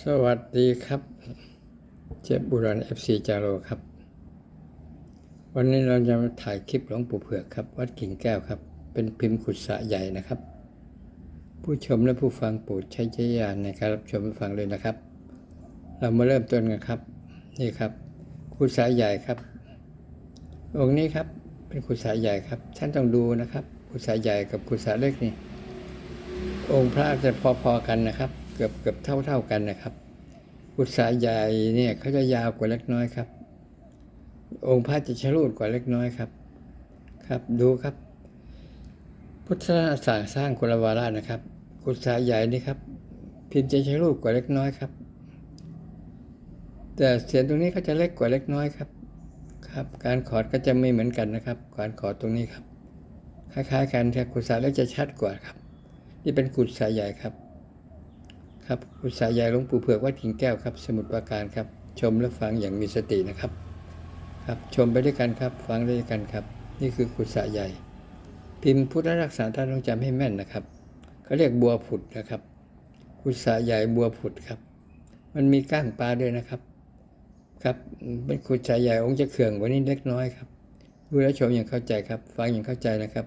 สวัสดีครับ เจ็บบุรันเอฟซีจาโรครับ วันนี้เราจะมาถ่ายคลิปหลวงปู่เผือกครับ วัดกิ่งแก้วครับ เป็นพิมพ์ขุดสระใหญ่นะครับ ผู้ชมและผู้ฟังโปรดใช้ใจญาณในการรับชมและฟังเลยนะครับ เรามาเริ่มต้นกันครับ นี่ครับขุดสระใหญ่ครับ องค์นี้ครับเป็นขุดสระใหญ่ครับท่านต้องดูนะครับขุดสระใหญ่กับขุดสระเล็กนี่องค์พระจะพอๆกันนะครับ กือบเกือบเท่าเท่าๆกันนะครับกุศาใหญ่เนี่ยเขาจะยาวกว่าเล็กน้อยครับ องค์พระจะชรูดกว่าเล็กน้อยครับ ครับดูครับ พุทธศาสนาสร้างกุลวาระนะครับกุศาใหญ่นี่ครับ พิมพ์จะชรูดกว่าเล็กน้อยครับ แต่เสียงตรงนี้ก็จะเล็กกว่าเล็กน้อยครับ ครับ การขอดก็จะไม่เหมือนกันนะครับการขอดตรงนี้ครับคล้ายๆกันแต่กุศาเล็กจะชัดกว่าครับ นี่เป็นกุศาใหญ่ครับ ครับกุศาใหญ่หลวงปู่เผือกวัดกิ่งแก้วครับ สมุทรปราการครับ ชมและฟังอย่างมีสตินะครับ ครับชมไปด้วยกันครับ ฟังไปด้วยกันครับ นี่คือกุศาใหญ่ พิมพ์พุทธรักษาท่านต้องจำให้แม่นนะครับเขาเรียกบัวผุดนะครับ กุศาใหญ่บัวผุดครับ มันมีก้างปลาด้วยนะครับ ครับเป็นกุศาใหญ่องค์จะเขื่องกว่านี้เล็กน้อยครับดูแลวชมอย่างเข้าใจครับ ฟังอย่างเข้าใจนะครับ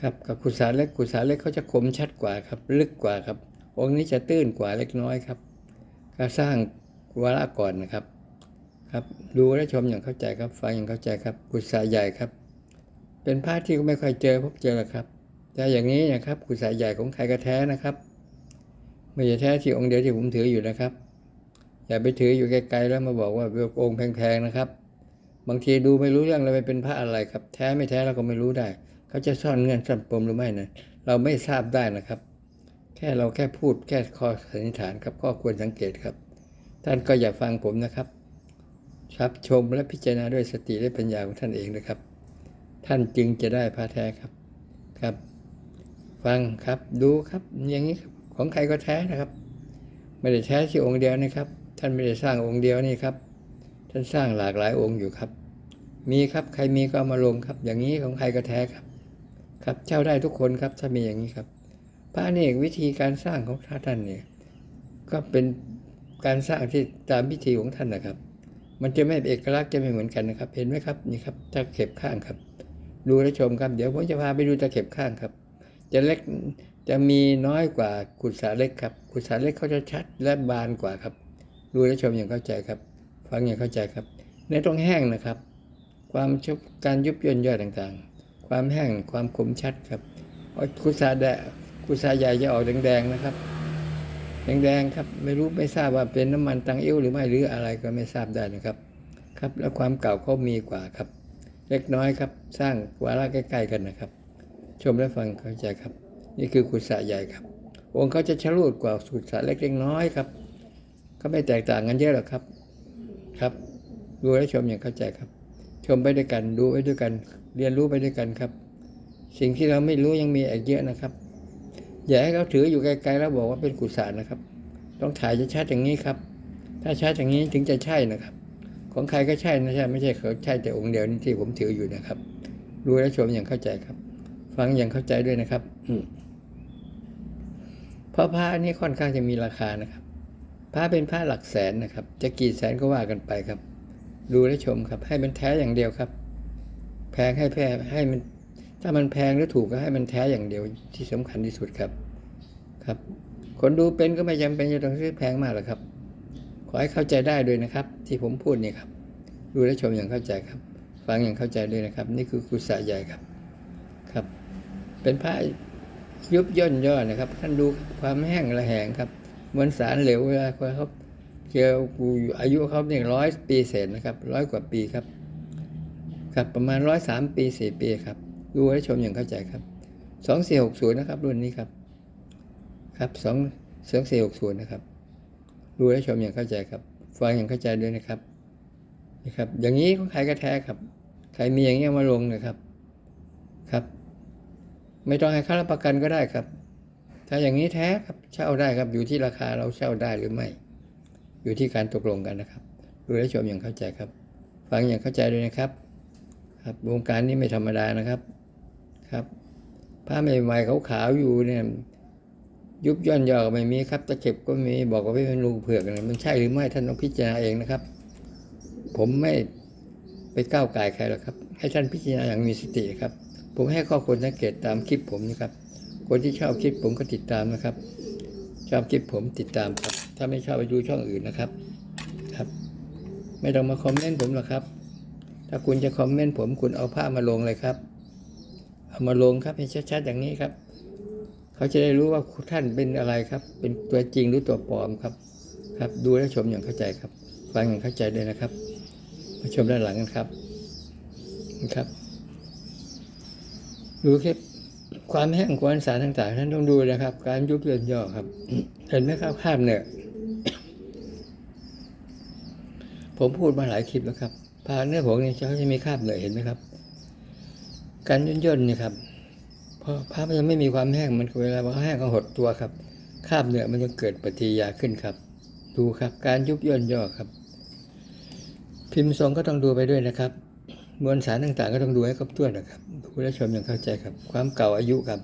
ครับกับกุศาเล็กกุศาเล็กเขาจะคมชัดกว่าครับ ลึกกว่าครับ องค์นี้จะตื้นกว่าเล็กน้อยครับ ก็สร้างวาระก่อนนะครับ ครับดูและชมอย่างเข้าใจครับฟังอย่างเข้าใจครับกุศาใหญ่ครับ เป็นพระที่ไม่ค่อยเจอพบเจอหรอกครับแต่อย่างนี้นะครับกุศาใหญ่ของใครก็แท้นะครับ ไม่ใช่แท้ที่องค์เดียวที่ผมถืออยู่นะครับ อย่าไปถืออยู่ไกลๆแล้วมาบอกว่าเป็นองค์แพงๆนะครับ บางทีดูไม่รู้เรื่องเลยเป็นพระอะไรครับ แท้ไม่แท้เราก็ไม่รู้ได้ เขาจะซ่อนเงื่อนซ่อนปมหรือไม่นะเราไม่ทราบได้นะครับ ค่เราแค่พูดแค่ข้อสันนิษฐานครับข้อควรสังเกตครับ ท่านก็อย่าฟังผมนะครับรับชมและพิจารณาด้วยสติและปัญญาของท่านเองนะครับ ท่านจึงจะได้พระแท้ครับครับ ฟังครับดูครับอย่างนี้ครับของใครก็แท้นะครับ ไม่ได้แท้ที่องค์เดียวนะครับ ท่านไม่ได้สร้างองค์เดียวนี่ครับ ท่านสร้างหลากหลายองค์อยู่ครับ มีครับใครมีก็ามาลงครับ อย่างนี้ของใครก็แท้ครับ ครับเช่าได้ทุกคนครับถ้ามีอย่างนี้ครับ พระเนกวิธีการสร้างของพระท่านเนี่ยก็เป็นการสร้างที่ตามพิธีของท่านนะครับ มันจะไม่เอกลักษณ์จะไม่เหมือนกันนะครับ เห็นไหมครับนี่ครับตะเข็บข้างครับ ดูและชมครับ เดี๋ยวผมจะพาไปดูตะเข็บข้างครับ จะเล็กจะมีน้อยกว่ากุศาเล็กครับกุศาเล็กเขาจะชัดและบานกว่าครับ ดูและชมอย่างเข้าใจครับ ฟังอย่างเข้าใจครับ ในตรงแห้งนะครับ ความชุบการยุบย่นย่อยต่างๆ ความแห้งความคมชัดครับกุศาแดง กุศาใหญ่จะออกแดงๆนะครับ แดงๆครับ ไม่รู้ไม่ทราบว่าเป็นน้ำมันตังเอวหรือไม่หรืออะไรก็ไม่ทราบได้นะครับ ครับแล้วความเก่าเขามีกว่าครับ เล็กน้อยครับ สร้างวาระใกล้ ๆ กันนะครับ ชมและฟังเข้าใจครับ นี่คือกุศาใหญ่ครับ องค์เขาจะชะลูดกว่ากุศาเล็กเล็กน้อยครับ ก็ไม่แตกต่างกันเยอะหรอกครับครับดูและชมอย่างเข้าใจครับ ชมไปด้วยกันดูไปด้วยกัน เรียนรู้ไปด้วยกันครับ สิ่งที่เราไม่รู้ยังมีอีกเยอะนะครับ อย่าให้เขาถืออยู่ไกลๆแล้วบอกว่าเป็นกุศลนะครับ ต้องถ่ายจะชัดอย่างนี้ครับ ถ้าชัดอย่างนี้ถึงจะใช่นะครับ ของใครก็ใช่นะใช่ไม่ใช่เขาใช่แต่องค์เดียวนี่ที่ผมถืออยู่นะครับดูและชมอย่างเข้าใจครับ ฟังอย่างเข้าใจด้วยนะครับ อืเพราะพระอันนี้ค่อนข้างจะมีราคานะครับพระเป็นพระหลักแสนนะครับ จะกี่แสนก็ว่ากันไปครับ ดูและชมครับ ให้มันแท้อย่างเดียวครับ แพงให้แพงให้มัน ถ้ามันแพงหรือถูกก็ให้มันแท้อย่างเดียวที่สำคัญที่สุดครับ ครับ คนดูเป็นก็ไม่จำเป็นจะต้องซื้อแพงมากหรอกครับ ขอให้เข้าใจได้ด้วยนะครับ ที่ผมพูดนี่ครับ ดูและชมอย่างเข้าใจครับ ฟังอย่างเข้าใจด้วยนะครับ นี่คือกุศลใหญ่ครับ ครับ เป็นพระยุบย่นย่อนะครับ ท่านดูความแห้งระแหงครับเหมือนสารเหลวเวลาเขาเจอกูอยู่อายุเขาเนี่ยร้อยปีเศษนะครับร้อยกว่าปีครับ ครับประมาณร้อยสามปีสี่ปีครับ ดูและชมอย่างเข้าใจครับสองสี่หกศูนย์นะครับ รุ่นนี้ครับ ครับสองสองสี่หกศูนย์นะครับ ดูและชมอย่างเข้าใจครับ ฟังอย่างเข้าใจด้วยนะครับนี่ครับ อย่างนี้ของใครก็แท้ครับ ใครมีอย่างนี้ยมาลงนะครับ ครับ ไม่ต้องให้ค่ารับประกันก็ได้ครับ ถ้าอย่างนี้แท้ครับเช่าได้ครับ อยู่ที่ราคาเราเช่าได้หรือไม่ อยู่ที่การตกลงกันนะครับ ดูและชมอย่างเข้าใจครับ ฟังอย่างเข้าใจด้วยนะครับ ครับวงการนี้ไม่ธรรมดานะครับ ครับผ้าใหม่ๆขาวๆอยู่เนี่ยยุบย่นย่อก็ไม่มีครับตะเข็บก็มีบอกว่าไม่เป็นรูเผือกอะไรมันใช่หรือไม่ท่านต้องพิจารณาเองนะครับ ผมไม่ไปก้าวไก่ใครหรอกครับ ให้ท่านพิจารณาอย่างมีสติครับ ผมให้ข้อควรสังเกตตามคลิปผมนะครับ คนที่ชอบคลิปผมก็ติดตามนะครับ ชอบคลิปผมติดตามครับ ถ้าไม่ชอบไปดูช่องอื่นนะครับครับ ไม่ต้องมาคอมเมนต์ผมหรอกครับ ถ้าคุณจะคอมเมนต์ผมคุณเอาภาพมาลงเลยครับ เอามาลงครับให้ชัดๆอย่างนี้ครับ เขาจะได้รู้ว่าท่านเป็นอะไรครับ เป็นตัวจริงหรือตัวปลอมครับ ครับ ดูและชมอย่างเข้าใจครับ ฟังอย่างเข้าใจด้วยนะครับ มาชมด้านหลังกันครับนะครับ ดูคลิปความแห้งความสารต่างๆท่านต้องดูนะครับ การยุบย่นย่อครับ เห็นไหมครับภาพเนี่ย ผมพูดมาหลายคลิปแล้วครับพาเนื้อผงเนี่ยเขาจะมีคราบเหนื่อยเห็นไหมครับ การย่นย่นนี่ครับเพราะผ้ามันไม่มีความแห้งมันเวลามันแห้งก็หดตัวครับคราบเนื่อมันจะเกิดปฏิยาขึ้นครับ ดูครับการยุบย่นย่อครับ พิมพ์ทรงก็ต้องดูไปด้วยนะครับ มวลสารต่างๆ ก็ต้องดูให้ครบถ้วนนะครับดูและชมอย่างเข้าใจครับ ความเก่าอายุครับ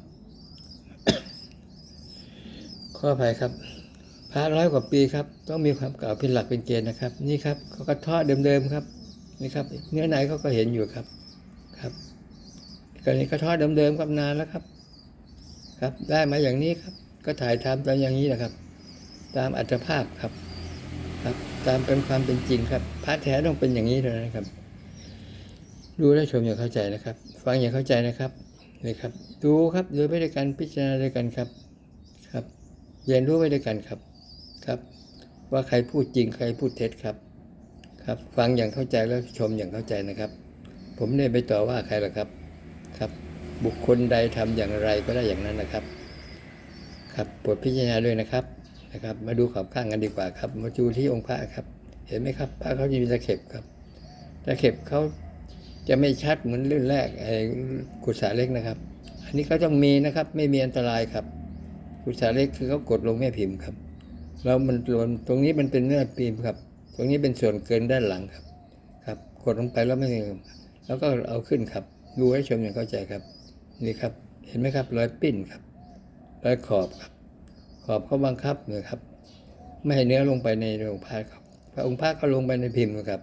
ข้อภัยครับพระร้อยกว่าปีครับ ต้องมีความเก่าเป็นหลักเป็นเกณฑ์นะครับ นี่ครับเขาก็ทอดเดิมๆครับนี่ครับ เนื้อในเขาก็เห็นอยู่ครับ กรณีกระทอดเดิมๆครับนานแล้วครับ ครับ ได้มาอย่างนี้ครับ ก็ถ่ายทำตามอย่างนี้แหละครับ ตามอัตภาพครับ ครับ ตามเป็นความเป็นจริงครับพระแท้ต้องเป็นอย่างนี้เท่านั้นครับ ดูและชมอย่างเข้าใจนะครับ ฟังอย่างเข้าใจนะครับนี่ครับ ดูครับดูไปด้วยกันพิจารณาด้วยกันครับครับเรียนรู้ไปด้วยกันครับครับ ว่าใครพูดจริงใครพูดเท็จครับ ครับ ฟังอย่างเข้าใจแล้วชมอย่างเข้าใจนะครับ ผมไม่ได้ไปต่อว่าใครหรอกครับ ครับ บุคคลใดทำอย่างไรก็ได้อย่างนั้นนะครับ ครับปรดพิจารณาด้วยนะครับนะครับ มาดูขอบข้างกันดีกว่าครับ มาดูที่องค์พระครับ เห็นไหมครับพระเขาจะมีตะเข็บครับตะเข็บเขาจะไม่ชัดเหมือนรุ่นแรกไอ้กุศาเล็กนะครับ อันนี้เขาต้องมีนะครับ ไม่มีอันตรายครับ กุศาเล็กคือเขากดลงแม่พิมพ์ครับ แล้วมันรวมตรงนี้มันเป็นเนื้อพิมพ์ครับ ตรงนี้เป็นส่วนเกินด้านหลังครับ ครับ กดลงไปแล้วไม่แล้วก็เอาขึ้นครับ ดูให้ชมอย่างเข้าใจครับ นี่ครับ เห็นไหมครับรอยปิ้นครับรอยขอบครับ ขอบเขาบังคับเนี่ยครับ ไม่ให้เนื้อลงไปในองค์พระครับ พระองค์พระก็ลงไปในพิมพ์นะครับ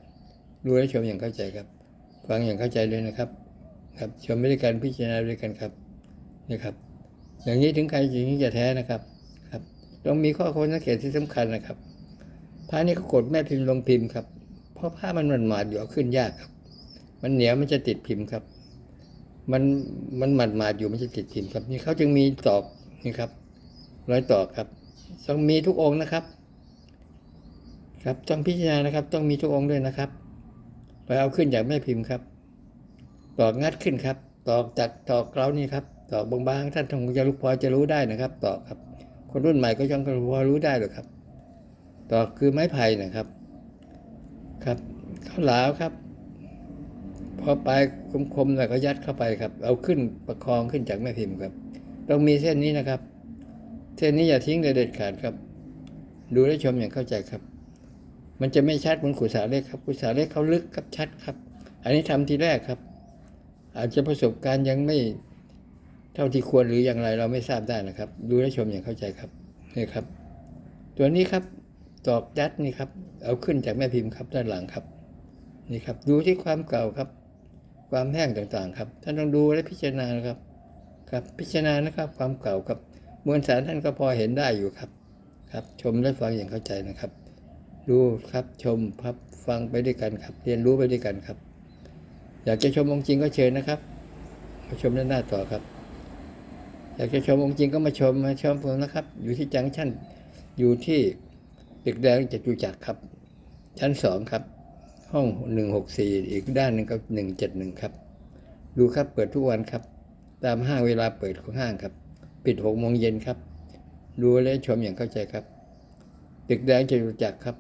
ดูให้ชมอย่างเข้าใจครับ ฟังอย่างเข้าใจเลยนะครับ ครับชมไปด้วยกันพิจารณาด้วยกันครับนี่ครับ อย่างนี้ถึงใครจริงจะแท้นะครับครับ ต้องมีข้อควรสังเกตที่สำคัญนะครับผ้านี่เขากดแม่พิมพ์ลงพิมพ์ครับ เพราะผ้ามันมันหมาดๆอยู่เอาขึ้นยากครับ มันเหนียวมันจะติดพิมพ์ครับ มันมันหมาดหมาดๆอยู่ไมันจะติดพิมพ์ครับ นี่เขาจึงมีตอกนี่ครับรอยตอกครับ ต้องมีทุกองค์นะครับ ครับต้องพิจารณานะครับ ต้องมีทุกองค์ด้วยนะครับไปเอาขึ้นจากแม่พิมพ์ครับ ตอกงัดขึ้นครับ ตอกจากตอกเรานี่ครับตอกบางๆท่านคงจะรู้พอจะรู้ได้นะครับ ตอกครับ คนรุ่นใหม่ก็ยังพอรู้ได้หรอกครับ ตอกคือไม้ไผ่นะครับ ครับข้าวหลามครับ พอปลายคมๆแล้วก็ยัดเข้าไปครับ เอาขึ้นประคองขึ้นจากแม่พิมพ์ครับ ต้องมีเส้นนี้นะครับ เส้นนี้อย่าทิ้งเลยเด็ดขาดครับ ดูและชมอย่างเข้าใจครับ มันจะไม่ชัดเหมือนขุสาเล็กครับขุสาเล็กเขาลึกครับชัดครับ อันนี้ทำทีแรกครับ อาจจะประสบการณ์ยังไม่เท่าที่ควรหรืออย่างไรเราไม่ทราบได้นะครับ ดูและชมอย่างเข้าใจครับนี่ครับ ตัวนี้ครับตอกยัดนี่ครับ เอาขึ้นจากแม่พิมพ์ครับด้านหลังครับ นี่ครับ ดูที่ความเก่าครับ ความแห้งต่างๆ ครับ ท่านต้องดูและพิจารณานะครับ ครับพิจารณานะครับ ความเก่าครับมวลสารท่านก็พอเห็นได้อยู่ครับ ครับ ชมและฟังอย่างเข้าใจนะครับ ดูครับชมครับฟังไปด้วยกันครับ เรียนรู้ไปด้วยกันครับ อยากจะชมองค์จริงก็เชิญนะครับมาชมด้านหน้าต่อครับ อยากจะชมองค์จริงก็มาชมมาชมผมนะครับ อยู่ที่จังชั่นอยู่ที่ตึกแดงจตุจักรครับ ชั้นสองครับ ห้องหนึ่งหกสี่อีกด้านหนึ่งก็หนึ่งเจ็ดหนึ่งครับ ดูครับเปิดทุกวันครับ ตามห้างเวลาเปิดของห้างครับ ปิดหกโมงเย็นครับ ดูและชมอย่างเข้าใจครับ ตึกแดงจตุจักรครับ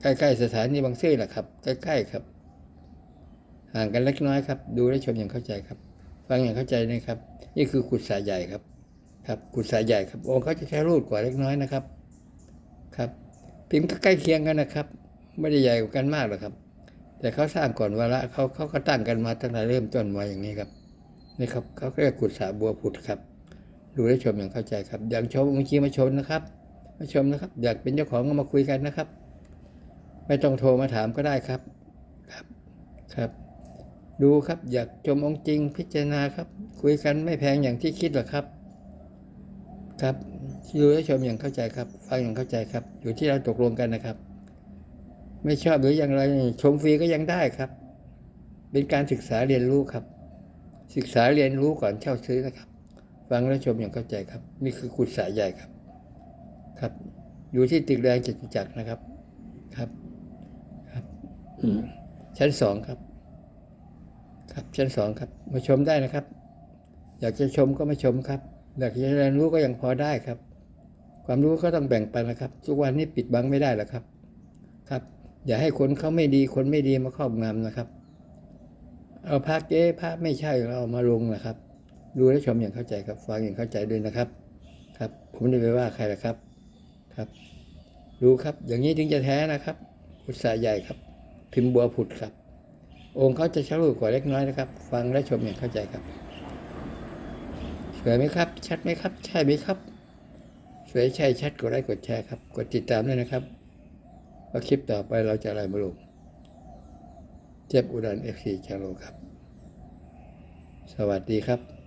ใกล้ๆสถานีบางซื่อแหละครับ ใกล้ๆครับ ห่างกันเล็กน้อยครับ ดูและชมอย่างเข้าใจครับ ฟังอย่างเข้าใจนะครับ นี่คือกุศายใหญ่ครับ ครับกุศายใหญ่ครับองค์เขาจะแค่รูดกว่าเล็กน้อยนะครับ ครับ พิมพ์ก็ใกล้เคียงกันนะครับ ไม่ได้ใหญ่กว่ากันมากหรอกครับ แต่เขาสร้างก่อนวาระเขาเขาก็ตั้งกันมาตั้งแต่เริ่มต้นมาอย่างนี้ครับนี่ครับเขาเรียกกุศาบัวผุดครับ ดูและชมอย่างเข้าใจครับ อยากชมองค์จรมาชมนะครับ มาชมนะครับ อยากเป็นเจ้าของก็มาคุยกันนะครับ ไม่ต้องโทรมาถามก็ได้ครับครับครับ ดูครับอยากชมองค์จริงพิจารณาครับ คุยกันไม่แพงอย่างที่คิดหรอกครับ ครับดูและชมอย่างเข้าใจครับ ฟังอย่างเข้าใจครับ อยู่ที่เราตกลงกันนะครับ ไม่ชอบหรืออย่างไร ชมฟรีก็ยังได้ครับ เป็นการศึกษาเรียนรู้ครับ ศึกษาเรียนรู้ก่อนเช่าซื้อนะครับ ฟังและชมอย่างเข้าใจครับ นี่คือกุศลใหญ่ครับ ครับ อยู่ที่ตึกแดงจตุจักรนะครับ ครับ ครับ ชั้นสองครับ ครับชั้นสองครับ มาชมได้นะครับ อยากจะชมก็มาชมครับ อยากจะเรียนรู้ก็ยังพอได้ครับ ความรู้ก็ต้องแบ่งปันนะครับ ทุกวันนี้ปิดบังไม่ได้หรอกครับ ครับ อย่าให้คนเขาไม่ดีคนไม่ดีมาครอบงำนะครับ เอาพระเก๊พระไม่ใช่เราเอามาลงนะครับ ดูและชมอย่างเข้าใจครับฟังอย่างเข้าใจด้วยนะครับ ครับ ผมไม่ได้ไปว่าใครหรอกครับครับ ดูครับ อย่างนี้ถึงจะแท้นะครับ อุตสาห์ใหญ่ครับ พิมพ์บัวผุดครับ องค์เขาจะชะลูกกว่าเล็กน้อยนะครับ ฟังและชมอย่างเข้าใจครับสวยไหมครับ ชัดไหมครับ ใช่ไหมครับ สวยใช่ชัดกดไลค์กดแชร์ครับ กดติดตามด้วยนะครับ ว่าคลิปต่อไปเราจะอะไรมาลงเจ็บอุดันเอฟซีชาโลครับ สวัสดีครับ